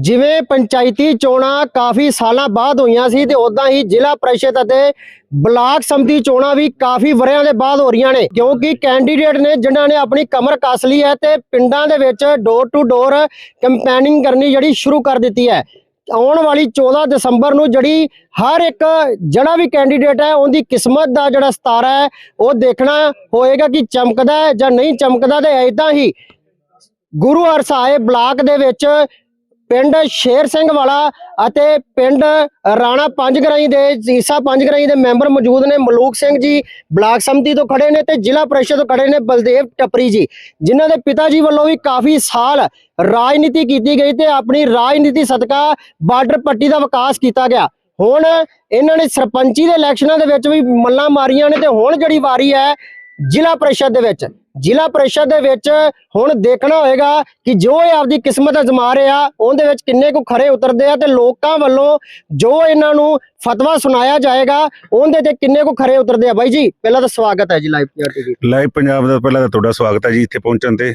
ਜਿਵੇਂ ਪੰਚਾਇਤੀ ਚੋਣਾਂ ਕਾਫੀ ਸਾਲਾਂ ਬਾਅਦ ਹੋਈਆਂ ਸੀ ਤੇ ਉਦਾਂ ਹੀ ਜ਼ਿਲ੍ਹਾ ਪ੍ਰੀਸ਼ਦ ਅਤੇ ਬਲਾਕ ਸੰਮਤੀ ਚੋਣਾਂ ਵੀ ਕਾਫੀ ਵਰਿਆਂ ਦੇ ਬਾਅਦ ਹੋ ਰਹੀਆਂ ਨੇ, ਕਿਉਂਕਿ ਕੈਂਡੀਡੇਟ ਨੇ ਜਿਨ੍ਹਾਂ ਨੇ ਆਪਣੀ ਕਮਰ ਕੱਸ ਲਈ ਹੈ ਤੇ ਪਿੰਡਾਂ ਦੇ ਵਿੱਚ ਡੋਰ ਟੂ ਡੋਰ ਕੰਪੇਨਿੰਗ ਕਰਨੀ ਜਿਹੜੀ ਸ਼ੁਰੂ ਕਰ ਦਿੱਤੀ ਹੈ। ਆਉਣ ਵਾਲੀ 14 ਦਸੰਬਰ ਨੂੰ ਜਿਹੜੀ ਹਰ ਇੱਕ ਜਿਹੜਾ ਵੀ ਕੈਂਡੀਡੇਟ ਹੈ, ਉਹਦੀ ਕਿਸਮਤ ਦਾ ਜਿਹੜਾ ਸਤਾਰਾ ਹੈ, ਉਹ ਦੇਖਣਾ ਹੋਏਗਾ ਕਿ ਚਮਕਦਾ ਹੈ ਜਾਂ ਨਹੀਂ ਚਮਕਦਾ ਤੇ ਐਦਾਂ ਹੀ ਗੁਰੂ ਹਰ ਸਾਹਿਬ ਬਲਾਕ ਦੇ ਵਿੱਚ ਪਿੰਡ ਸ਼ੇਰ ਸਿੰਘ ਵਾਲਾ ਅਤੇ ਪਿੰਡ ਰਾਣਾ ਪੰਜਗਰਾਈ ਦੇ, ਈਸਾ ਪੰਜਗਰਾਈ ਦੇ ਮੈਂਬਰ ਮੌਜੂਦ ਨੇ, ਮਲੂਕ ਸਿੰਘ ਜੀ ਬਲਾਕ ਸੰਮਤੀ ਤੋਂ ਖੜੇ ਨੇ ਤੇ ਜ਼ਿਲ੍ਹਾ ਪ੍ਰੀਸ਼ਦ ਤੋਂ ਖੜੇ ਨੇ ਬਲਦੇਵ ਟੱਪਰੀ ਜੀ, ਜਿਨ੍ਹਾਂ ਦੇ ਪਿਤਾ ਜੀ ਵੱਲੋਂ ਵੀ ਕਾਫੀ ਸਾਲ ਰਾਜਨੀਤੀ ਕੀਤੀ ਗਈ ਤੇ ਆਪਣੀ ਰਾਜਨੀਤੀ ਸਦਕਾ ਬਾਰਡਰ ਪੱਟੀ ਦਾ ਵਿਕਾਸ ਕੀਤਾ ਗਿਆ। ਹੁਣ ਇਹਨਾਂ ਨੇ ਸਰਪੰਚੀ ਦੇ ਇਲੈਕਸ਼ਨਾਂ ਦੇ ਵਿੱਚ ਵੀ ਮੱਲਾਂ ਮਾਰੀਆਂ ਨੇ ਤੇ ਹੁਣ ਜਿਹੜੀ ਵਾਰੀ ਹੈ ਜ਼ਿਲ੍ਹਾ ਪ੍ਰੀਸ਼ਦ ਦੇ ਵਿੱਚ। ਜ਼ਿਲ੍ਹਾ ਪ੍ਰੀਸ਼ਦ ਦੇ ਵਿੱਚ ਹੁਣ ਦੇਖਣਾ ਹੋਏਗਾ ਕਿ ਜੋ ਇਹ ਆਪਦੀ ਕਿਸਮਤ ਅਜ਼ਮਾ ਰਿਹਾ ਉਹਦੇ ਵਿੱਚ ਕਿੰਨੇ ਕੁ ਖਰੇ ਉਤਰਦੇ ਆ ਤੇ ਲੋਕਾਂ ਵੱਲੋਂ ਜੋ ਇਹਨਾਂ ਨੂੰ ਫਤਵਾ ਸੁਣਾਇਆ ਜਾਏਗਾ ਉਹਦੇ ਤੇ ਕਿੰਨੇ ਕੁ ਖਰੇ ਉਤਰਦੇ ਆ। ਬਾਈ ਜੀ ਪਹਿਲਾਂ ਤਾਂ ਸਵਾਗਤ ਹੈ ਜੀ live Punjab TV live Punjab ਦਾ ਪਹਿਲਾਂ ਤਾਂ ਤੁਹਾਡਾ ਸਵਾਗਤ ਹੈ ਜੀ ਇੱਥੇ ਪਹੁੰਚਣ ਤੇ।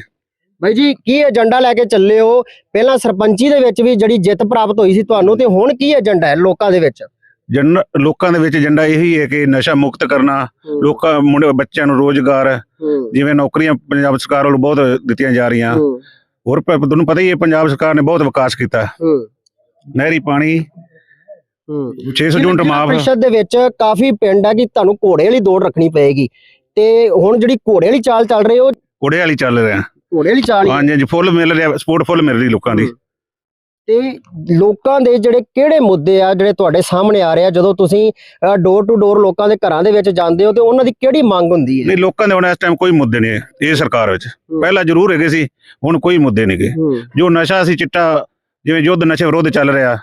ਬਾਈ ਜੀ ਕੀ ਏਜੰਡਾ ਲੈ ਕੇ ਚੱਲੇ ਹੋ? ਪਹਿਲਾਂ ਸਰਪੰਚੀ ਦੇ ਵਿੱਚ ਵੀ ਜਿਹੜੀ ਜਿੱਤ ਪ੍ਰਾਪਤ ਹੋਈ ਸੀ ਤੁਹਾਨੂੰ ਤੇ ਹੁਣ ਕੀ ਏਜੰਡਾ ਹੈ ਲੋਕਾਂ ਦੇ ਵਿੱਚ? ਜਨ ਲੋਕਾਂ ਦੇ ਵਿੱਚ ਏਜੰਡਾ ਇਹੀ ਹੈ ਕਿ ਨਸ਼ਾ ਮੁਕਤ ਕਰਨਾ ਲੋਕਾਂ ਮੁੰਡੇ ਬੱਚਿਆਂ ਨੂੰ ਰੋਜ਼ਗਾਰ ਜਿਵੇਂ ਨੌਕਰੀਆਂ ਪੰਜਾਬ ਸਰਕਾਰ ਵੱਲੋਂ ਬਹੁਤ ਦਿੱਤੀਆਂ ਜਾ ਰਹੀਆਂ। ਹੋਰ ਤੁਹਾਨੂੰ ਪਤਾ ਹੀ ਹੈ ਪੰਜਾਬ ਸਰਕਾਰ ਨੇ ਬਹੁਤ ਵਿਕਾਸ ਕੀਤਾ। ਨਹਿਰੀ ਪਾਣੀ 600 ਯੂਨਿਟ ਮਾਫ ਪ੍ਰੀਸ਼ਦ ਦੇ ਵਿੱਚ ਕਾਫੀ ਪਿੰਡ ਹੈ ਕਿ ਤੁਹਾਨੂੰ ਘੋੜੇ ਵਾਲੀ ਦੌੜ ਰੱਖਣੀ ਪਏਗੀ। ਤੇ ਹੁਣ ਜਿਹੜੀ ਘੋੜੇ ਵਾਲੀ ਚਾਲ ਚੱਲ ਰਹੀ ਉਹ ਕੋੜੇ ਵਾਲੀ ਚੱਲ ਰਿਹਾ। ਘੋੜੇ ਵਾਲੀ ਚਾਲ। ਹਾਂਜੀ ਹਾਂਜੀ ਫੁੱਲ ਮਿਲ ਰਿਹਾ ਸਪੋਰਟ ਫੁੱਲ ਮਿਲ ਰਹੀ ਲੋਕਾਂ ਦੀ। ਤੇ ਲੋਕਾਂ ਦੇ ਜਿਹੜੇ ਕਿਹੜੇ ਮੁੱਦੇ ਆ ਜਿਹੜੇ ਤੁਹਾਡੇ ਸਾਹਮਣੇ ਆ ਰਹੇ ਆ ਜਦੋਂ ਤੁਸੀਂ ਡੋਰ ਟੂ ਡੋਰ ਲੋਕਾਂ ਦੇ ਘਰਾਂ ਦੇ ਵਿੱਚ ਜਾਂਦੇ ਹੋ ਤੇ ਉਹਨਾਂ ਦੀ ਕਿਹੜੀ ਮੰਗ ਹੁੰਦੀ ਹੈ? ਨਹੀਂ ਲੋਕਾਂ ਦੇ ਹੁਣ ਇਸ ਟਾਈਮ ਕੋਈ ਮੁੱਦੇ ਨਹੀਂ ਇਹ ਸਰਕਾਰ ਵਿੱਚ। ਪਹਿਲਾਂ ਜ਼ਰੂਰ ਹੈਗੇ ਸੀ ਹੁਣ ਕੋਈ ਮੁੱਦੇ ਨਹੀਂਗੇ ਜੋ ਨਸ਼ਾ ਸੀ ਚਿੱਟਾ ਜਿਵੇਂ ਯੁੱਧ ਨਸ਼ੇ ਵਿਰੋਧ ਚੱਲ ਰਿਹਾ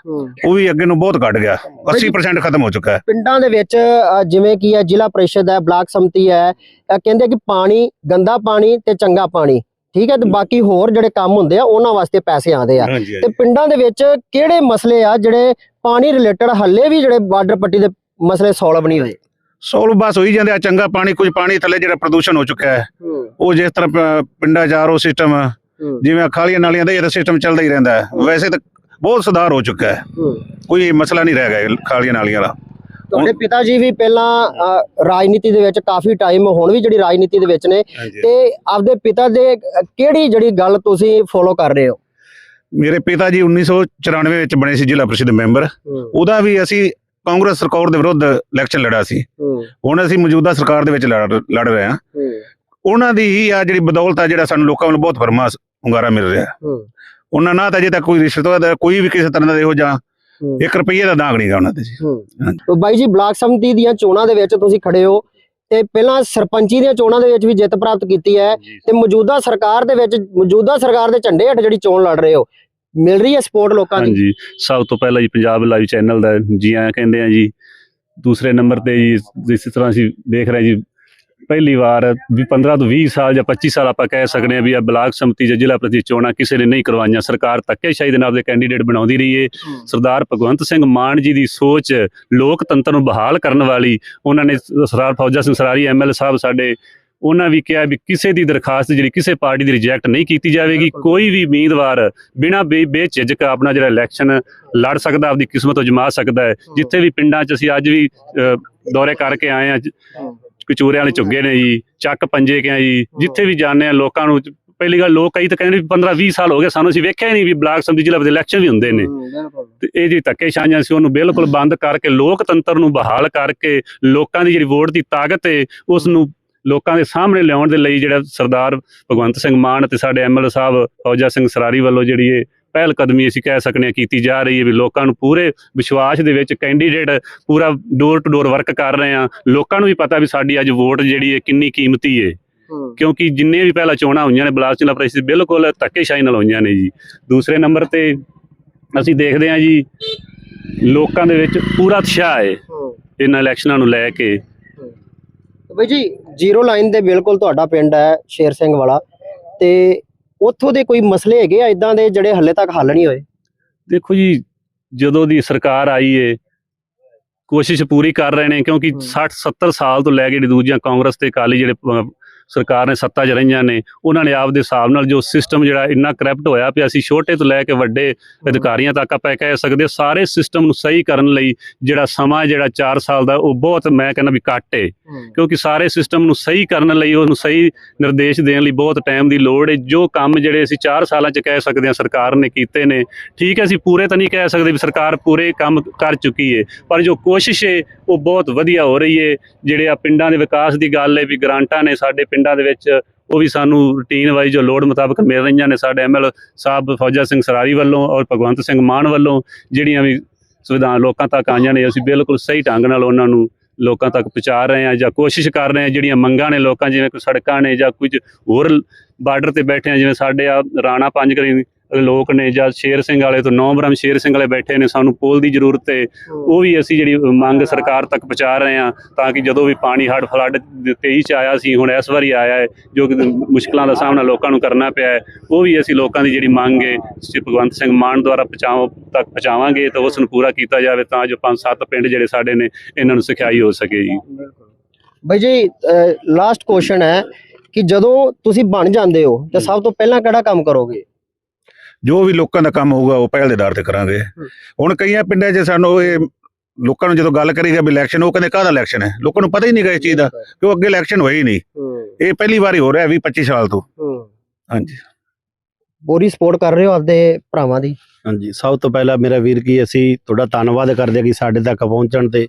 ਉਹ ਵੀ ਅੱਗੇ ਨੂੰ ਬਹੁਤ ਘਟ ਗਿਆ 80% ਖਤਮ ਹੋ ਚੁੱਕਾ ਹੈ। ਪਿੰਡਾਂ ਦੇ ਵਿੱਚ ਜਿਵੇਂ ਕੀ ਹੈ ਜ਼ਿਲ੍ਹਾ ਪ੍ਰੀਸ਼ਦ ਹੈ ਬਲਾਕ ਸੰਮਤੀ ਹੈ ਕਹਿੰਦੇ ਕਿ ਪਾਣੀ ਗੰਦਾ ਪਾਣੀ ਤੇ ਚੰਗਾ ਪਾਣੀ। ਠੀਕ ਹੈ ਤੇ ਬਾਕੀ ਹੋਰ ਜਿਹੜੇ ਕੰਮ ਹੁੰਦੇ ਆ ਉਹਨਾਂ ਵਾਸਤੇ ਪੈਸੇ ਆਉਂਦੇ ਆ। ਤੇ ਪਿੰਡਾਂ ਦੇ ਵਿੱਚ ਕਿਹੜੇ ਮਸਲੇ ਆ ਜਿਹੜੇ ਪਾਣੀ ਰਿਲੇਟਡ ਹੱਲੇ ਵੀ ਜਿਹੜੇ ਬਾਰਡਰ ਪੱਟੀ ਦੇ ਮਸਲੇ ਸੋਲਵ ਨਹੀਂ ਹੋਏ? ਸੋਲ ਬਸ ਹੋਈ ਜਾਂਦੇ ਆ ਚੰਗਾ ਪਾਣੀ ਕੁਝ ਪਾਣੀ ਥੱਲੇ ਜਿਹੜਾ ਪ੍ਰਦੂਸ਼ਣ ਹੋ ਚੁੱਕਾ ਹੈ। ਉਹ ਜਿਸ ਤਰ੍ਹਾਂ ਪਿੰਡਾਂ ਜਾ ਰੋ ਸਿਸਟਮ ਜਿਵੇਂ ਖਾਲੀਆਂ ਨਾਲੀਆਂ ਦਾ ਇਹ ਸਿਸਟਮ ਚੱਲਦਾ ਹੀ ਰਹਿੰਦਾ ਵੈਸੇ ਤਾਂ ਬਹੁਤ ਸੁਧਾਰ ਹੋ ਚੁੱਕਾ ਹੈ। ਕੋਈ ਮਸਲਾ ਨਹੀਂ ਰਹਿ ਗਿਆ ਖਾਲੀਆਂ ਨਾਲੀਆਂ ਦਾ। ਤੁਹਾਡੇ ਪਿਤਾ ਜੀ ਵੀ ਪਹਿਲਾਂ ਅ, ਰਾਜਨੀਤੀ ਦੇ ਵਿੱਚ ਕਾਫੀ ਟਾਈਮ ਹੁਣ ਵੀ ਜਿਹੜੀ ਰਾਜਨੀਤੀ ਦੇ ਵਿੱਚ ਨੇ। ਤੇ ਆਪਦੇ ਪਿਤਾ ਦੇ ਕਿਹੜੀ ਜਿਹੜੀ ਗੱਲ ਤੁਸੀਂ ਫੋਲੋ ਕਰ ਰਹੇ ਹੋ? ਮੇਰੇ ਪਿਤਾ ਜੀ 1994 ਵਿੱਚ ਬਣੇ ਸੀ ਜ਼ਿਲ੍ਹਾ ਪ੍ਰੀਸ਼ਦ ਮੈਂਬਰ। ਉਹਦਾ ਵੀ ਅਸੀਂ ਕਾਂਗਰਸ ਸਰਕਾਰ ਦੇ ਵਿਰੁੱਧ ਇਲੈਕਸ਼ਨ ਲੜਾ ਸੀ। ਹੁਣ ਅਸੀਂ ਮੌਜੂਦਾ ਸਰਕਾਰ ਦੇ ਵਿੱਚ ਲੜ ਲੜ ਰਹੇ ਹਾਂ। ਉਹਨਾਂ ਦੀ ਹੀ ਆ ਜਿਹੜੀ ਬਦੌਲਤ ਆ ਜਿਹੜਾ ਸਾਨੂੰ ਲੋਕਾਂ ਵੱਲੋਂ ਬਹੁਤ ਫਰਮਾ ਹੁੰਗਾਰਾ ਮਿਲ ਰਿਹਾ। ਉਹਨਾਂ ਨਾਲ ਤਾਂ ਅਜੇ ਤੱਕ ਕੋਈ ਰਿਸ਼ਵਤ ਦਾ ਕੋਈ ਵੀ ਕਿਸੇ ਤਰ੍ਹਾਂ ਦਾ ਇਹੋ ਜਾਂ 1 ਰੁਪਈਏ ਦਾ ਦਾਗ ਨਹੀਂਗਾ ਉਹਨਾਂ ਤੇ ਜੀ। ਤੇ ਬਾਈ ਜੀ ਬਲਾਕ ਸੰਮਤੀ ਦੀਆਂ ਚੋਣਾਂ ਦੇ ਵਿੱਚ ਤੁਸੀਂ ਖੜੇ ਹੋ ਤੇ ਪਹਿਲਾਂ ਸਰਪੰਚੀ ਦੀਆਂ ਚੋਣਾਂ ਦੇ ਵਿੱਚ ਵੀ ਜਿੱਤ ਪ੍ਰਾਪਤ ਕੀਤੀ ਹੈ ਤੇ ਮੌਜੂਦਾ ਸਰਕਾਰ ਦੇ ਵਿੱਚ ਮੌਜੂਦਾ ਸਰਕਾਰ ਦੇ ਝੰਡੇ ਹੇਠ ਜਿਹੜੀ ਚੋਣ ਲੜ ਰਹੇ ਹੋ ਮਿਲ ਰਹੀ ਹੈ ਸਪੋਰਟ ਲੋਕਾਂ ਦੀ? ਹਾਂਜੀ। ਸਭ ਤੋਂ ਪਹਿਲਾਂ ਜੀ ਪੰਜਾਬ ਲਾਈਵ ਚੈਨਲ ਦਾ ਜੀ ਆਇਆਂ ਕਹਿੰਦੇ ਆ ਜੀ ਦੂਸਰੇ ਨੰਬਰ ਤੇ ਜੀ ਜਿਸ ਤਰ੍ਹਾਂ ਅਸੀਂ ਦੇਖ ਰਹੇ ਜੀ ਪਹਿਲੀ ਵਾਰ ਵੀ 15 ਤੋਂ 20 ਸਾਲ ਜਾਂ 25 ਸਾਲ ਆਪਾਂ ਕਹਿ ਸਕਦੇ ਆ ਵੀ ਆ ਬਲਾਕ ਸੰਮਤੀ ਜਾਂ ਜ਼ਿਲ੍ਹਾ ਪ੍ਰਤੀ ਚੋਣਾਂ ਕਿਸੇ ਨੇ ਨਹੀਂ ਕਰਵਾਈਆਂ। ਸਰਕਾਰ ਧੱਕੇਸ਼ਾਹੀ ਦੇ ਨਾਲ ਦੇ ਕੈਂਡੀਡੇਟ ਬਣਾਉਂਦੀ ਰਹੀ ਏ। ਸਰਦਾਰ ਭਗਵੰਤ ਸਿੰਘ ਮਾਨ ਜੀ ਦੀ ਸੋਚ ਲੋਕਤੰਤਰ ਨੂੰ ਬਹਾਲ ਕਰਨ ਵਾਲੀ ਉਹਨਾਂ ਨੇ ਸਰਦਾਰ ਫੌਜਾ ਸਿੰਘ ਸਰਾਰੀ ਐਮਐਲ ਸਾਹਿਬ ਸਾਡੇ ਉਹਨਾਂ ਵੀ ਕਿਹਾ ਵੀ ਕਿਸੇ ਦੀ ਦਰਖਾਸਤ ਜਿਹੜੀ ਕਿਸੇ ਪਾਰਟੀ ਦੀ ਰਿਜੈਕਟ ਨਹੀਂ ਕੀਤੀ ਜਾਵੇਗੀ। ਕੋਈ ਵੀ ਉਮੀਦਵਾਰ ਬਿਨਾਂ ਬੇਝਿਜਕ ਆਪਣਾ ਜਿਹੜਾ ਇਲੈਕਸ਼ਨ ਲੜ ਸਕਦਾ ਆਪਦੀ ਕਿਸਮਤ ਅਜਮਾ ਸਕਦਾ ਹੈ। ਜਿੱਥੇ ਵੀ ਪਿੰਡਾਂ 'ਚ ਅਸੀਂ ਅੱਜ ਵੀ ਦੌਰੇ ਕਰਕੇ ਆਏ ਆ ਕਚੂਰਿਆਂ ਵਾਲੇ ਝੁੱਗੇ ਨੇ ਜੀ ਚੱਕ ਪੰਜੇ ਕਿਆ ਜੀ ਜਿੱਥੇ ਵੀ ਜਾਂਦੇ ਆ ਲੋਕਾਂ ਨੂੰ ਪਹਿਲੀ ਗੱਲ ਲੋਕ ਕਈ ਤਾਂ ਕਹਿੰਦੇ ਵੀ 15 20 ਸਾਲ ਹੋ ਗਏ ਸਾਨੂੰ ਅਸੀਂ ਵੇਖਿਆ ਹੀ ਨਹੀਂ ਵੀ ਬਲਾਕ ਸੰਮਤੀ ਜ਼ਿਲ੍ਹਾ ਦੇ ਇਲੈਕਸ਼ਨ ਵੀ ਹੁੰਦੇ ਨੇ। ਤੇ ਇਹ ਜੀ ਧੱਕੇ ਛਾਈਆਂ ਸੀ ਉਹਨੂੰ ਬਿਲਕੁਲ ਬੰਦ ਕਰਕੇ ਲੋਕਤੰਤਰ ਨੂੰ ਬਹਾਲ ਕਰਕੇ ਲੋਕਾਂ ਦੀ ਜਿਹੜੀ ਵੋਟ ਦੀ ਤਾਕਤ ਹੈ ਉਸ ਨੂੰ ਲੋਕਾਂ ਦੇ ਸਾਹਮਣੇ ਲਿਆਉਣ ਦੇ ਲਈ ਜਿਹੜਾ ਸਰਦਾਰ ਭਗਵੰਤ ਸਿੰਘ ਮਾਨ ਤੇ ਸਾਡੇ ਐਮਐਲ ਸਾਹਿਬ ਫੌਜਾ ਸਿੰਘ ਸਰਾਰੀ ਵੱਲੋਂ ਜਿਹੜੀ ਇਹ ਪਹਿਲ ਕਦਮੀ ਅਸੀਂ ਕਹਿ ਸਕਨੇ ਆ ਕੀਤੀ ਜਾ ਰਹੀ ਹੈ ਵੀ ਲੋਕਾਂ ਨੂੰ ਪੂਰੇ ਵਿਸ਼ਵਾਸ ਦੇ ਵਿੱਚ ਕੈਂਡੀਡੇਟ ਪੂਰਾ ਡੋਰ ਟੂ ਡੋਰ ਵਰਕ ਕਰ ਰਹੇ ਆ। ਲੋਕਾਂ ਨੂੰ ਵੀ ਪਤਾ ਵੀ ਸਾਡੀ ਅੱਜ ਵੋਟ ਜਿਹੜੀ ਹੈ ਕਿੰਨੀ ਕੀਮਤੀ ਹੈ। ਕਿਉਂਕਿ ਜਿੰਨੇ ਵੀ ਪਹਿਲਾਂ ਚੋਣਾਂ ਹੋਈਆਂ ਨੇ ਬਲਾਕ ਜ਼ਿਲ੍ਹਾ ਪ੍ਰੀਸ਼ਦ ਬਿਲਕੁਲ ਧੱਕੇਸ਼ਾਹੀ ਨਾਲ ਹੋਈਆਂ ਨੇ ਜੀ। ਦੂਸਰੇ ਨੰਬਰ ਤੇ ਅਸੀਂ ਦੇਖਦੇ ਹਾਂ ਜੀ ਲੋਕਾਂ ਦੇ ਵਿੱਚ ਪੂਰਾ ਉਤਸ਼ਾਹ ਹੈ ਇਹਨਾਂ ਇਲੈਕਸ਼ਨਾਂ ਨੂੰ ਲੈ ਕੇ। ਬਾਈ ਜੀ ਜ਼ੀਰੋ ਲਾਈਨ ਦੇ ਬਿਲਕੁਲ ਤੁਹਾਡਾ ਪਿੰਡ ਹੈ ਸ਼ੇਰ ਸਿੰਘ ਵਾਲਾ। ਤੇ ਉੱਥੋਂ ਦੇ ਕੋਈ ਮਸਲੇ ਹੈਗੇ ਆ ਇਦਾਂ ਦੇ ਜਿਹੜੇ ਹੱਲੇ ਤੱਕ ਹੱਲ ਨਹੀਂ ਹੋਏ ਦੇਖੋ ਜੀ ਜਦੋਂ ਦੀ ਸਰਕਾਰ ਆਈ ਏ ਕੋਸ਼ਿਸ਼ ਪੂਰੀ ਕਰ ਰਹੇ ਨੇ ਕਿਉਂਕਿ ਹਮ। 60 70 ਸਾਲ ਤੋਂ ਲੈ ਕੇ ਦੂਜੀਆਂ ਕਾਂਗਰਸ ਤੇ ਅਕਾਲੀ ਜਿਹੜੇ ਸਰਕਾਰ ਨੇ ਸੱਤਾ 'ਚ ਰਹੀਆਂ ਨੇ ਉਹਨਾਂ ਨੇ ਆਪਦੇ ਹਿਸਾਬ ਨਾਲ ਜੋ ਸਿਸਟਮ ਜਿਹੜਾ ਇੰਨਾ ਕਰਪਟ ਹੋਇਆ ਪਿਆ ਅਸੀਂ ਛੋਟੇ ਤੋਂ ਲੈ ਕੇ ਵੱਡੇ ਅਧਿਕਾਰੀਆਂ ਤੱਕ ਆਪਾਂ ਕਹਿ ਸਕਦੇ ਸਾਰੇ ਸਿਸਟਮ ਨੂੰ ਸਹੀ ਕਰਨ ਲਈ ਜਿਹੜਾ ਸਮਾਂ ਜਿਹੜਾ 4 ਸਾਲ ਦਾ ਉਹ ਬਹੁਤ ਮੈਂ ਕਹਿੰਦਾ ਵੀ ਘੱਟ ਹੈ। ਕਿਉਂਕਿ ਸਾਰੇ ਸਿਸਟਮ ਨੂੰ ਸਹੀ ਕਰਨ ਲਈ ਉਹਨੂੰ ਸਹੀ ਨਿਰਦੇਸ਼ ਦੇਣ ਲਈ ਬਹੁਤ ਟਾਈਮ ਦੀ ਲੋੜ ਹੈ ਜੋ ਕੰਮ ਜਿਹੜੇ ਅਸੀਂ 4 ਸਾਲਾਂ 'ਚ ਕਹਿ ਸਕਦੇ ਹਾਂ ਸਰਕਾਰ ਨੇ ਕੀਤੇ ਨੇ ਠੀਕ ਹੈ ਅਸੀਂ ਪੂਰੇ ਤਾਂ ਨਹੀਂ ਕਹਿ ਸਕਦੇ ਵੀ ਸਰਕਾਰ ਪੂਰੇ ਕੰਮ ਕਰ ਚੁੱਕੀ ਹੈ ਪਰ ਜੋ ਕੋਸ਼ਿਸ਼ ਹੈ ਉਹ ਬਹੁਤ ਵਧੀਆ ਹੋ ਰਹੀ ਹੈ ਜਿਹੜੇ ਆ ਪਿੰਡਾਂ ਦੇ ਵਿਕਾਸ ਦੀ ਗੱਲ ਹੈ ਵੀ ਗ੍ਰਾਂਟਾਂ ਨੇ ਸਾਡੇ ਪਿੰਡਾਂ ਦੇ ਵਿੱਚ ਉਹ ਵੀ ਸਾਨੂੰ ਰੂਟੀਨ ਵਾਈਜ਼ ਜੋ ਲੋੜ ਮੁਤਾਬਕ ਮਿਲ ਰਹੀਆਂ ਨੇ ਸਾਡੇ ਐਮਐਲ ਸਾਹਿਬ ਫੌਜਾ ਸਿੰਘ ਸਰਾਰੀ ਵੱਲੋਂ ਔਰ ਭਗਵੰਤ ਸਿੰਘ ਮਾਨ ਵੱਲੋਂ ਜਿਹੜੀਆਂ ਵੀ ਸੁਵਿਧਾਵਾਂ ਲੋਕਾਂ ਤੱਕ ਆਈਆਂ ਨੇ, ਅਸੀਂ ਬਿਲਕੁਲ ਸਹੀ ਢੰਗ ਨਾਲ ਉਹਨਾਂ ਨੂੰ ਲੋਕਾਂ ਤੱਕ ਪਹੁੰਚਾ ਰਹੇ ਹਾਂ ਜਾਂ ਕੋਸ਼ਿਸ਼ ਕਰ ਰਹੇ ਹਾਂ, ਜਿਹੜੀਆਂ ਮੰਗਾਂ ਨੇ ਲੋਕਾਂ, ਜਿਵੇਂ ਕੋਈ ਸੜਕਾਂ ਨੇ ਜਾਂ ਕੁਝ ਹੋਰ ਬਾਰਡਰ ਤੇ ਬੈਠੇ ਆ ਜਿਵੇਂ ਸਾਡੇ ਆ ਰਾਣਾ ਪੰਜਗਰੀ ਲੋਕ ਨੇ ਜਾਂ ਸ਼ੇਰ ਸਿੰਘ ਵਾਲੇ ਤੋਂ ਨੌ ਬ੍ਰਹਮ ਸ਼ੇਰ ਸਿੰਘ ਵਾਲੇ ਬੈਠੇ ਨੇ ਸਾਨੂੰ ਪੁਲ ਦੀ ਜ਼ਰੂਰਤ ਹੈ। ਉਹ ਵੀ ਅਸੀਂ ਜਿਹੜੀ ਮੰਗ ਸਰਕਾਰ ਤੱਕ ਪਹੁੰਚਾ ਰਹੇ ਹਾਂ ਤਾਂ ਕਿ ਜਦੋਂ ਵੀ ਪਾਣੀ ਹੜ ਫਲੱਡ 23 ਚ ਆਇਆ ਸੀ ਹੁਣ ਇਸ ਵਾਰੀ ਆਇਆ ਹੈ ਜੋ ਕਿ ਮੁਸ਼ਕਲਾਂ ਦਾ ਸਾਹਮਣਾ ਲੋਕਾਂ ਨੂੰ ਕਰਨਾ ਪਿਆ ਹੈ ਉਹ ਵੀ ਅਸੀਂ ਲੋਕਾਂ ਦੀ ਜਿਹੜੀ ਮੰਗ ਹੈ ਸ੍ਰੀ ਭਗਵੰਤ ਸਿੰਘ ਮਾਨ ਦੁਆਰਾ ਪਹੁੰਚਾਓ ਤੱਕ ਪਹੁੰਚਾਵਾਂਗੇ ਤਾਂ ਉਸ ਨੂੰ ਪੂਰਾ ਕੀਤਾ ਜਾਵੇ ਤਾਂ ਜੋ ਪੰਜ ਸੱਤ ਪਿੰਡ ਜਿਹੜੇ ਸਾਡੇ ਨੇ ਇਹਨਾਂ ਨੂੰ ਸਿਖਾਈ ਹੋ ਸਕੇ ਜੀ। ਬਾਈ ਜੀ ਲਾਸਟ ਕੁਐਸਚਨ ਹੈ ਕਿ ਜਦੋਂ ਤੁਸੀਂ ਬਣ ਜਾਂਦੇ ਹੋ ਤਾਂ ਸਭ ਤੋਂ ਪਹਿਲਾਂ ਕਿਹੜਾ ਕੰਮ ਕਰੋਗੇ? ਜੋ ਵੀ ਲੋਕਾਂ ਦਾ ਕੰਮ ਹੋਊਗਾ ਉਹ ਪਹਿਲ ਦੇ ਆਧਾਰ ਤੇ ਕਰਾਂਗੇ। ਹੁਣ ਕਈਆਂ ਪਿੰਡਾਂ 'ਚ ਸਾਨੂੰ ਇਹ ਲੋਕਾਂ ਨੂੰ ਜਦੋਂ ਗੱਲ ਕਰੀਗਾ ਵੀ ਇਲੈਕਸ਼ਨ ਉਹ ਕਹਿੰਦੇ ਕਾਹਦਾ ਇਲੈਕਸ਼ਨ ਹੈ? ਲੋਕਾਂ ਨੂੰ ਪਤਾ ਹੀ ਨਹੀਂ ਗਾ ਇਸ ਚੀਜ਼ ਦਾ ਕਿ ਉਹ ਅੱਗੇ ਇਲੈਕਸ਼ਨ ਹੋਇਆ ਹੀ ਨਹੀਂ। ਇਹ ਪਹਿਲੀ ਵਾਰੀ ਹੋ ਰਿਹਾ 20 25 ਸਾਲ ਤੋਂ। ਹਾਂਜੀ। ਪੂਰੀ ਸਪੋਰਟ ਕਰ ਰਹੇ ਹੋ ਆਪਦੇ ਭਰਾਵਾਂ ਦੀ? ਹਾਂਜੀ ਸਭ ਤੋਂ ਪਹਿਲਾਂ ਮੇਰਾ ਵੀਰ ਕੀ ਅਸੀਂ ਤੁਹਾਡਾ ਧੰਨਵਾਦ ਕਰਦੇ ਹਾਂ ਕਿ ਸਾਡੇ ਤੱਕ ਪਹੁੰਚਣ ਤੇ।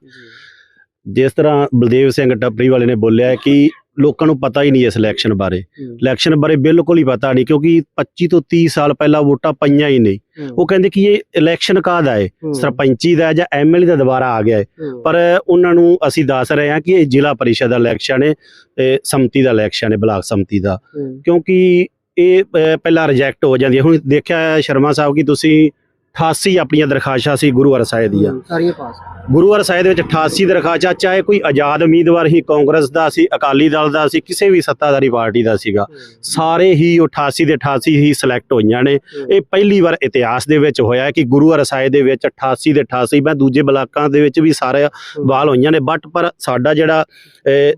ਜਿਸ ਤਰ੍ਹਾਂ ਬਲਦੇਵ ਸਿੰਘ ਟੱਪਰੀ ਵਾਲੇ ਨੇ ਬੋਲਿਆ ਕਿ ਲੋਕਾਂ ਨੂੰ ਪਤਾ ਹੀ ਨਹੀਂ ਇਸ ਇਲੈਕਸ਼ਨ ਬਾਰੇ। ਇਲੈਕਸ਼ਨ ਬਾਰੇ ਬਿਲਕੁਲ ਹੀ ਪਤਾ ਨਹੀਂ ਕਿਉਂਕਿ 25 ਤੋਂ 30 ਸਾਲ ਪਹਿਲਾਂ ਵੋਟਾਂ ਪਈਆਂ ਹੀ ਨਹੀਂ। ਉਹ ਕਹਿੰਦੇ ਕਿ ਇਹ ਇਲੈਕਸ਼ਨ ਕਾਹਦਾ ਹੈ? ਸਰਪੰਚੀ ਦਾ ਜਾਂ ਐਮਐਲਏ ਦਾ ਦੁਬਾਰਾ ਆ ਗਿਆ ਹੈ। ਪਰ ਉਹਨਾਂ ਨੂੰ ਅਸੀਂ ਦੱਸ ਰਹੇ ਹਾਂ ਕਿ ਇਹ ਜ਼ਿਲ੍ਹਾ ਪਰਿਸ਼ਦ ਦਾ ਇਲੈਕਸ਼ਨ ਹੈ ਤੇ ਸੰਮਤੀ ਦਾ ਇਲੈਕਸ਼ਨ ਹੈ ਬਲਾਕ ਸੰਮਤੀ ਦਾ। ਕਿਉਂਕਿ ਇਹ ਪਹਿਲਾਂ ਰਿਜੈਕਟ ਹੋ ਜਾਂਦੀ ਹੈ। ਹੁਣ ਦੇਖਿਆ ਸ਼ਰਮਾ ਸਾਹਿਬ ਕਿ ਤੁਸੀਂ 88 ਆਪਣੀਆਂ ਦਰਖਾਸ਼ਾਂ ਸੀ ਗੁਰੂ ਅਰਸਾਏ ਦੀਆਂ। ਸਾਰੀਆਂ ਪਾਸ। ਗੁਰੂ ਅਰਸਾਏ ਦੇ ਵਿੱਚ 88 ਦਰਖਾਸ਼ਾਂ ਚਾਹੇ ਕੋਈ ਆਜ਼ਾਦ ਉਮੀਦਵਾਰ ਹੀ ਕਾਂਗਰਸ ਦਾ ਸੀ ਅਕਾਲੀ ਦਲ ਦਾ ਸੀ ਕਿਸੇ ਵੀ ਸੱਤਾਧਾਰੀ ਪਾਰਟੀ ਦਾ ਸੀਗਾ ਸਾਰੇ ਹੀ ਉਹ 88 ਦੇ 88 ਹੀ ਸਿਲੈਕਟ ਹੋਈਆਂ ਨੇ। ਇਹ ਪਹਿਲੀ ਵਾਰ ਇਤਿਹਾਸ ਦੇ ਵਿੱਚ ਹੋਇਆ ਕਿ ਗੁਰੂ ਅਰਸਾਏ ਦੇ ਵਿੱਚ 88 ਦੇ 88 ਮੈਂ ਦੂਜੇ ਬਲਾਕਾਂ ਦੇ ਵਿੱਚ ਵੀ ਸਾਰੇ ਬਾਲ ਹੋਈਆਂ ਨੇ ਬਟ ਪਰ ਸਾਡਾ ਜਿਹੜਾ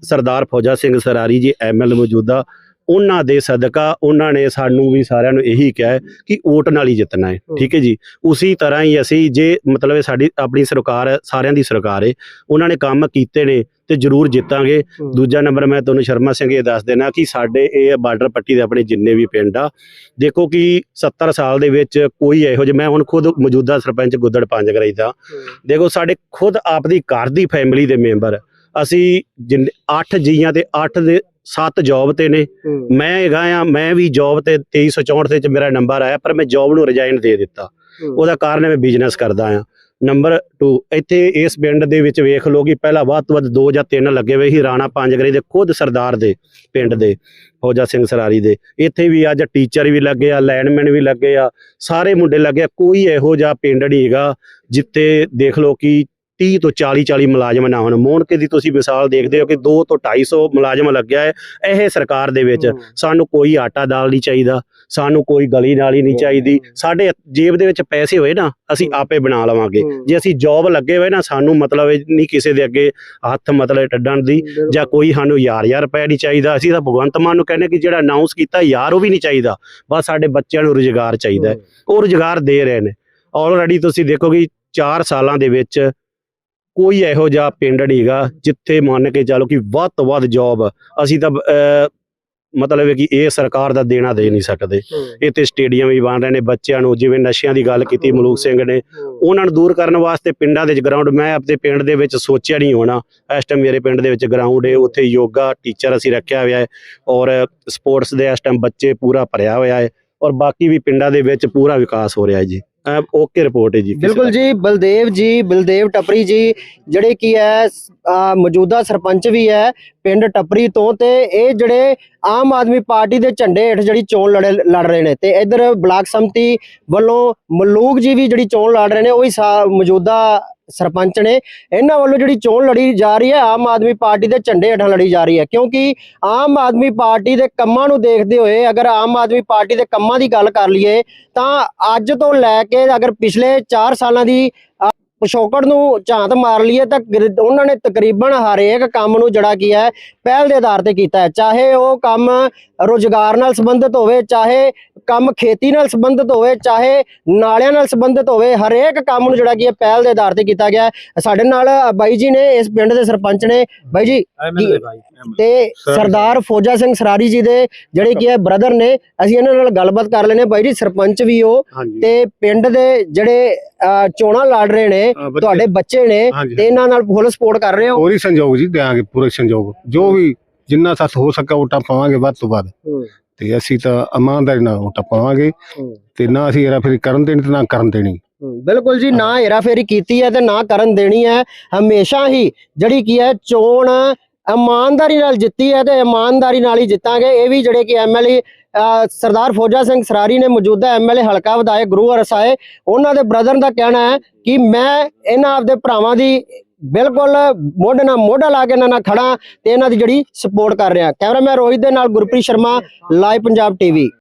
ਸਰਦਾਰ ਫੌਜਾ ਸਿੰਘ ਸਰਾਰੀ ਜੀ ਐਮਐਲ ਮੌਜੂਦਾ ਉਹਨਾਂ ਦੇ ਸਦਕਾ ਉਹਨਾਂ ਨੇ ਸਾਨੂੰ ਵੀ ਸਾਰਿਆਂ ਨੂੰ ਇਹੀ ਕਿਹਾ ਹੈ ਕਿ ਵੋਟ ਨਾਲ ਹੀ ਜਿੱਤਣਾ ਹੈ। ਠੀਕ ਹੈ ਜੀ? ਉਸੇ ਤਰ੍ਹਾਂ ਹੀ ਅਸੀਂ ਜੇ ਮਤਲਬ ਸਾਡੀ ਆਪਣੀ ਸਰਕਾਰ ਸਾਰਿਆਂ ਦੀ ਸਰਕਾਰ ਹੈ ਉਹਨਾਂ ਨੇ ਕੰਮ ਕੀਤੇ ਨੇ ਤੇ ਜ਼ਰੂਰ ਜਿੱਤਾਂਗੇ। ਦੂਜਾ ਨੰਬਰ ਮੈਂ ਤੁਹਾਨੂੰ ਸ਼ਰਮਾ ਸਿੰਘ ਇਹ ਦੱਸ ਦੇਣਾ ਕਿ ਸਾਡੇ ਇਹ ਬਾਰਡਰ ਪੱਟੀ ਦੇ ਆਪਣੇ ਜਿੰਨੇ ਵੀ ਪਿੰਡ ਆ ਦੇਖੋ ਕਿ 70 ਸਾਲ ਦੇ ਵਿੱਚ ਕੋਈ ਇਹੋ ਜਿਹੇ ਮੈਂ ਹੁਣ ਖੁਦ ਮੌਜੂਦਾ ਸਰਪੰਚ ਗੁੱਦੜ ਪੰਜ ਗਰਾਈ ਦਾ। ਦੇਖੋ ਸਾਡੇ ਖੁਦ ਆਪ ਦੀ ਘਰ ਦੀ ਫੈਮਿਲੀ ਦੇ ਮੈਂਬਰ ਅਸੀਂ ਜਿੰਨ 8 ਜੀਆਂ ਤੇ 8 ਦੇ 7 ਜੌਬ ਤੇ ਨੇ। ਮੈਂ ਹੈਗਾ ਆ ਮੈਂ ਵੀ ਜੌਬ ਤੇ 2364 ਤੇ ਚ ਮੇਰਾ ਨੰਬਰ ਆਇਆ ਪਰ ਮੈਂ ਜੌਬ ਨੂੰ ਰਿਜ਼ਾਈਨ ਦੇ ਦਿੱਤਾ। ਉਹਦਾ ਕਾਰਨ ਮੈਂ ਬਿਜ਼ਨਸ ਕਰਦਾ ਆ। ਨੰਬਰ 2 ਇੱਥੇ ਇਸ ਪਿੰਡ ਦੇ ਵਿੱਚ ਵੇਖ ਲਓ ਕਿ ਪਹਿਲਾਂ ਵੱਧ ਤੋਂ ਵੱਧ 2 ਜਾਂ 3 ਲੱਗੇ ਹੋਏ ਸੀ ਰਾਣਾ ਪੰਜਗਰੇ ਦੇ ਖੁਦ ਸਰਦਾਰ ਦੇ ਪਿੰਡ ਦੇ ਫੌਜਾ ਸਿੰਘ ਸਰਾਰੀ ਦੇ। ਇੱਥੇ ਵੀ ਅੱਜ ਟੀਚਰ ਵੀ ਲੱਗੇ ਆ ਲਾਈਨਮੈਨ ਵੀ ਲੱਗੇ ਆ ਸਾਰੇ ਮੁੰਡੇ ਲੱਗੇ ਆ ਕੋਈ ਇਹੋ ਜਿਹਾ ਪਿੰਡ ਨਹੀਂ ਹੈਗਾ ਜਿੱਥੇ ਦੇਖ ਲਓ ਕਿ 30 ਤੋਂ 40 40 ਮੁਲਾਜ਼ਮ ਨਾ ਹੋਣ। ਮੋਹਣਕੇ ਦੀ ਤੁਸੀਂ ਮਿਸਾਲ ਦੇਖਦੇ ਹੋ ਕਿ 2 ਤੋਂ 250 ਮੁਲਾਜ਼ਮ ਲੱਗਿਆ ਹੈ ਇਹ ਸਰਕਾਰ ਦੇ ਵਿੱਚ। ਸਾਨੂੰ ਕੋਈ ਆਟਾ ਦਾਲ ਨਹੀਂ ਚਾਹੀਦਾ ਸਾਨੂੰ ਕੋਈ ਗਲੀ ਨਾਲੀ ਨਹੀਂ ਚਾਹੀਦੀ। ਸਾਡੇ ਜੇਬ ਦੇ ਵਿੱਚ ਪੈਸੇ ਹੋਏ ਨਾ ਅਸੀਂ ਆਪੇ ਬਣਾ ਲਵਾਂਗੇ। ਜੇ ਅਸੀਂ ਜੌਬ ਲੱਗੇ ਹੋਏ ਨਾ ਸਾਨੂੰ ਮਤਲਬ ਨਹੀਂ ਕਿਸੇ ਦੇ ਅੱਗੇ ਹੱਥ ਮਤਲਬ ਟੱਡਣ ਦੀ ਜਾਂ ਕੋਈ ਸਾਨੂੰ ਯਾਰ ਯਾਰ ਰੁਪਏ ਨਹੀਂ ਚਾਹੀਦਾ। ਅਸੀਂ ਤਾਂ ਭਗਵੰਤ ਮਾਨ ਨੂੰ ਕਹਿੰਦੇ ਕਿ ਜਿਹੜਾ ਅਨਾਉਂਸ ਕੀਤਾ ਯਾਰ ਉਹ ਵੀ ਨਹੀਂ ਚਾਹੀਦਾ। ਬਸ ਸਾਡੇ ਬੱਚਿਆਂ ਨੂੰ ਰੁਜ਼ਗਾਰ ਚਾਹੀਦਾ ਹੈ। ਉਹ ਰੁਜ਼ਗਾਰ ਦੇ ਰਹੇ ਨੇ। ਆਲਰੇਡੀ ਤੁਸੀਂ ਦੇਖੋ ਕਿ 4 ਸਾਲਾਂ ਦੇ ਵਿੱਚ ਕੋਈ ਇਹੋ ਜਿਹਾ ਪਿੰਡ ਨਹੀਂਗਾ ਜਿੱਥੇ ਮੰਨ ਕੇ ਚੱਲੋ ਕਿ ਵੱਧ ਤੋਂ ਵੱਧ ਜੌਬ ਅਸੀਂ ਤਾਂ ਮਤਲਬ ਹੈ ਕਿ ਇਹ ਸਰਕਾਰ ਦਾ ਦੇਣਾ ਦੇ ਨਹੀਂ ਸਕਦੇ। ਇੱਥੇ ਸਟੇਡੀਅਮ ਵੀ ਬਣ ਰਹੇ ਨੇ ਬੱਚਿਆਂ ਨੂੰ ਜਿਵੇਂ ਨਸ਼ਿਆਂ ਦੀ ਗੱਲ ਕੀਤੀ ਮਲੂਕ ਸਿੰਘ ਨੇ। ਉਹਨਾਂ ਨੂੰ ਦੂਰ ਕਰਨ ਵਾਸਤੇ ਪਿੰਡਾਂ ਦੇ ਵਿੱਚ ਗਰਾਊਂਡ ਮੈਂ ਆਪਣੇ ਪਿੰਡ ਦੇ ਵਿੱਚ ਸੋਚਿਆ ਨਹੀਂ ਹੋਣਾ। ਇਸ ਟਾਈਮ ਮੇਰੇ ਪਿੰਡ ਦੇ ਵਿੱਚ ਗਰਾਊਂਡ ਹੈ ਉੱਥੇ ਯੋਗਾ ਟੀਚਰ ਅਸੀਂ ਰੱਖਿਆ ਹੋਇਆ ਹੈ ਔਰ ਸਪੋਰਟਸ ਦੇ ਇਸ ਟਾਈਮ ਬੱਚੇ ਪੂਰਾ ਭਰਿਆ ਹੋਇਆ ਹੈ ਔਰ ਬਾਕੀ ਵੀ ਪਿੰਡਾਂ ਦੇ ਵਿੱਚ ਪੂਰਾ ਵਿਕਾਸ ਹੋ ਰਿਹਾ ਹੈ ਜੀ। ਓਕੇ ਰਿਪੋਰਟ ਹੈ ਜੀ ਬਿਲਕੁਲ ਜੀ ਬਲਦੇਵ ਜੀ ਬਲਦੇਵ ਟੱਪਰੀ ਜੀ ਜਿਹੜੇ ਕੀ ਹੈ ਮੌਜੂਦਾ ਸਰਪੰਚ ਵੀ ਹੈ ਪਿੰਡ ਟੱਪਰੀ ਤੋਂ ਤੇ ਇਹ ਜਿਹੜੇ ਆਮ ਆਦਮੀ ਪਾਰਟੀ ਦੇ ਝੰਡੇ ਹੇਠ ਜਿਹੜੀ ਚੋਣ ਲੜੇ ਲੜ ਰਹੇ ਨੇ ਤੇ ਇਧਰ ਬਲਾਕ ਸੰਮਤੀ ਵੱਲੋਂ ਮਲੂਕ ਜੀ ਵੀ ਜਿਹੜੀ ਚੋਣ ਲੜ ਰਹੇ ਨੇ ਉਹ ਮੌਜੂਦਾ ਸਰਪੰਚ ਨੇ ਇਹਨਾਂ ਵੱਲੋਂ ਜਿਹੜੀ ਚੋਣ ਲੜੀ ਜਾ ਰਹੀ ਹੈ, ਆਮ ਆਦਮੀ ਪਾਰਟੀ ਦੇ ਝੰਡੇ ਹੇਠਾਂ ਲੜੀ ਜਾ ਰਹੀ ਹੈ। ਕਿਉਂਕਿ ਆਮ ਆਦਮੀ ਪਾਰਟੀ ਦੇ ਕੰਮਾਂ ਨੂੰ ਦੇਖਦੇ ਹੋਏ ਅਗਰ ਆਮ ਆਦਮੀ ਪਾਰਟੀ ਦੇ ਕੰਮਾਂ ਦੀ ਗੱਲ ਕਰ ਲਈਏ, ਤਾਂ ਅੱਜ ਤੋਂ ਲੈ ਕੇ ਅਗਰ ਪਿਛਲੇ 4 ਸਾਲਾਂ ਦੀ ਪਿਛੋਕੜ ਨੂੰ ਝਾਂਤ ਮਾਰ ਲਈਏ ਤਾਂ ਉਹਨਾਂ ਨੇ ਤਕਰੀਬਨ ਹਰੇਕ ਕੰਮ ਨੂੰ ਜਿਹੜਾ ਕੀ ਹੈ ਪਹਿਲ ਦੇ ਆਧਾਰ ਤੇ ਕੀਤਾ ਹੈ। ਚਾਹੇ ਉਹ ਕੰਮ ਰੋਜ਼ਗਾਰ ਨਾਲ ਸੰਬੰਧਿਤ ਹੋਵੇ ਚਾਹੇ ਕੰਮ ਖੇਤੀ ਨਾਲ ਸੰਬੰਧਿਤ ਹੋਵੇ ਚਾਹੇ ਨਾਲਿਆਂ ਨਾਲ ਸੰਬੰਧਿਤ ਹੋਵੇ ਹਰੇਕ ਕੰਮ ਨੂੰ ਜਿਹੜਾ ਕੀ ਹੈ ਪਹਿਲ ਦੇ ਆਧਾਰ ਤੇ ਕੀਤਾ ਗਿਆ ਹੈ। ਸਾਡੇ ਨਾਲ ਬਾਈ ਜੀ ਨੇ ਇਸ ਪਿੰਡ ਦੇ ਸਰਪੰਚ ਨੇ। ਬਾਈ ਜੀ ਤੇ ਸਰਦਾਰ ਫੌਜਾ ਸਿੰਘ ਸਰਾਰੀ ਜੀ ਦੇ ਜਿਹੜੇ ਕੀ ਹੈ ਬ੍ਰਦਰ ਨੇ ਅਸੀਂ ਇਹਨਾਂ ਨਾਲ ਗੱਲਬਾਤ ਕਰ ਲੈਨੇ ਬਾਈ ਜੀ ਸਰਪੰਚ ਵੀ ਹੋ ਤੇ ਪਿੰਡ ਦੇ ਜਿਹੜੇ ਚੋਣਾਂ ਲੜ ਰਹੇ ਨੇ ਤੁਹਾਡੇ ਬੱਚੇ ਨੇ ਤੇ ਇਹਨਾਂ ਨਾਲ ਫੁੱਲ ਸਪੋਰਟ ਕਰ ਰਹੇ ਹੋ? ਪੂਰੀ ਸੰਯੋਗ ਜੀ ਦਿਆਂਗੇ ਪੂਰੇ ਸੰਯੋਗ ਜੋ ਵੀ ਜਿੰਨਾ ਸੱਤ ਹੋ ਸਕਿਆ ਵੋਟਾਂ ਪਾਵਾਂਗੇ ਵੱਧ ਤੋਂ ਵੱਧ। ਤੇ ਅਸੀਂ ਤਾਂ ਇਮਾਨਦਾਰੀ ਨਾਲ ਵੋਟਾਂ ਪਾਵਾਂਗੇ। ਤੇ ਨਾ ਅਸੀਂ ਇਹਰਾ ਫਿਰ ਕਰਨ ਦੇਣੀ ਤੇ ਨਾ ਕਰਨ ਦੇਣੀ। ਬਿਲਕੁਲ ਜੀ ਨਾ ਹੇਰਾਫੇਰੀ ਕੀਤੀ ਹੈ ਤੇ ਨਾ ਕਰਨ ਦੇਣੀ ਹੈ। ਹਮੇਸ਼ਾ ਹੀ ਜਿਹੜੀ ਕੀ ਹੈ ਚੋਣ ਇਮਾਨਦਾਰੀ ਨਾਲ ਜਿੱਤੀ ਹੈ ਤੇ ਇਮਾਨਦਾਰੀ ਨਾਲ ਹੀ ਜਿੱਤਾਂਗੇ। ਇਹ ਵੀ ਜਿਹੜੇ ਕਿ ਐਮਐਲਏ ਸਰਦਾਰ ਫੌਜਾ ਸਿੰਘ ਸਰਾਰੀ ਨੇ ਮੌਜੂਦਾ ਐਮਐਲਏ ਹਲਕਾ ਵਿਧਾਇਕ ਗੁਰੂ ਰਸਾਏ ਉਹਨਾਂ ਦੇ ਬ੍ਰਦਰ ਦਾ ਕਹਿਣਾ ਹੈ ਕਿ ਮੈਂ ਇਹਨਾਂ ਆਪਦੇ ਭਰਾਵਾਂ ਦੀ ਬਿਲਕੁਲ ਮੋਢੇ ਨਾਲ ਮੋਢਾ ਲਾ ਕੇ ਇਹਨਾਂ ਨਾਲ ਖੜਾ ਤੇ ਇਹਨਾਂ ਦੀ ਜਿਹੜੀ ਸਪੋਰਟ ਕਰ ਰਿਹਾ। ਕੈਮਰਾਮੈਨ ਰੋਹਿਤ ਦੇ ਨਾਲ ਗੁਰਪ੍ਰੀਤ ਸ਼ਰਮਾ, ਲਾਈਵ ਪੰਜਾਬ ਟੀਵੀ।